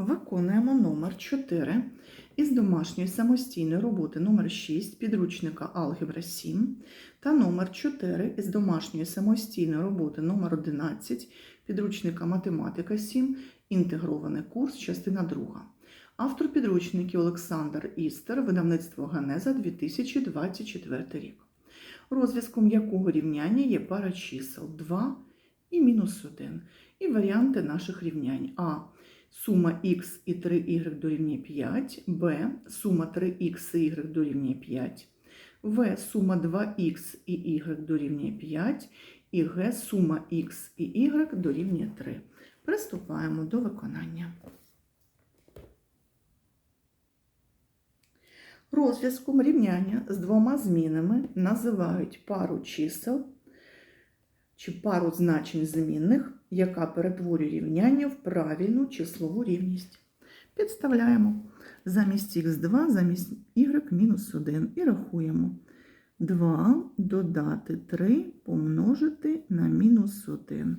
Виконуємо номер 4 із домашньої самостійної роботи номер 6 підручника Алгебра 7 та номер 4 із домашньої самостійної роботи номер 11 підручника Математика 7 інтегрований курс, частина 2. Автор підручників Олександр Істер, видавництво Генеза 2024 рік. Розв'язком якого рівняння є пара чисел 2 і мінус 1. І варіанти наших рівнянь. А. Сума х і 3y дорівнює 5, Б. Сума 3х і y дорівнює 5, В. Сума 2х і y дорівнює 5, і Г. Сума х і y дорівнює 3. Приступаємо до виконання. Розв'язком рівняння з двома змінами називають пару чисел чи пару значень змінних, яка перетворює рівняння в правильну числову рівність. Підставляємо замість х2, замість y мінус 1 і рахуємо. 2 додати 3 помножити на мінус 1.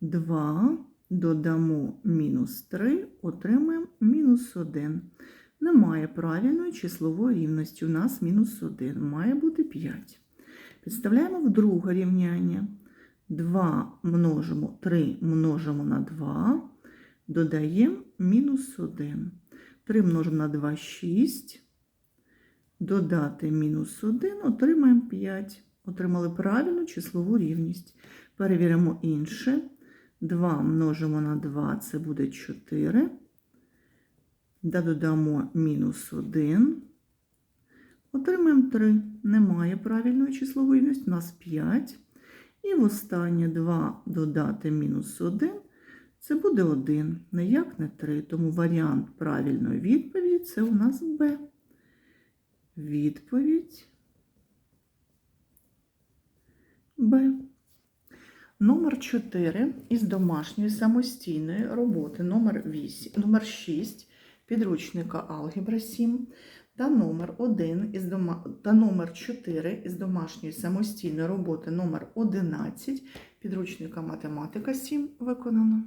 2 додамо мінус 3, отримаємо мінус 1. Немає правильної числової рівності. У нас мінус 1, має бути 5. Підставляємо в друге рівняння. 2 множимо 3 множимо на 2, додаємо мінус 1. 3 множимо на 2 6. Додати мінус 1, отримаємо 5. Отримали правильну числову рівність. Перевіримо інше. 2 множимо на 2, це буде 4. Да додамо мінус 1. Отримаємо 3. Немає правильної числової у нас 5. І в останнє 2 додати мінус 1, це буде 1, ніяк не 3. Тому варіант правильної відповіді це у нас Б. Відповідь Б. Номер 4 із домашньої самостійної роботи номер 8, номер 6 підручника Алгебра 7 та номер 1 із дома... та номер 4 із домашньої самостійної роботи номер 11 підручника Математика 7 виконано.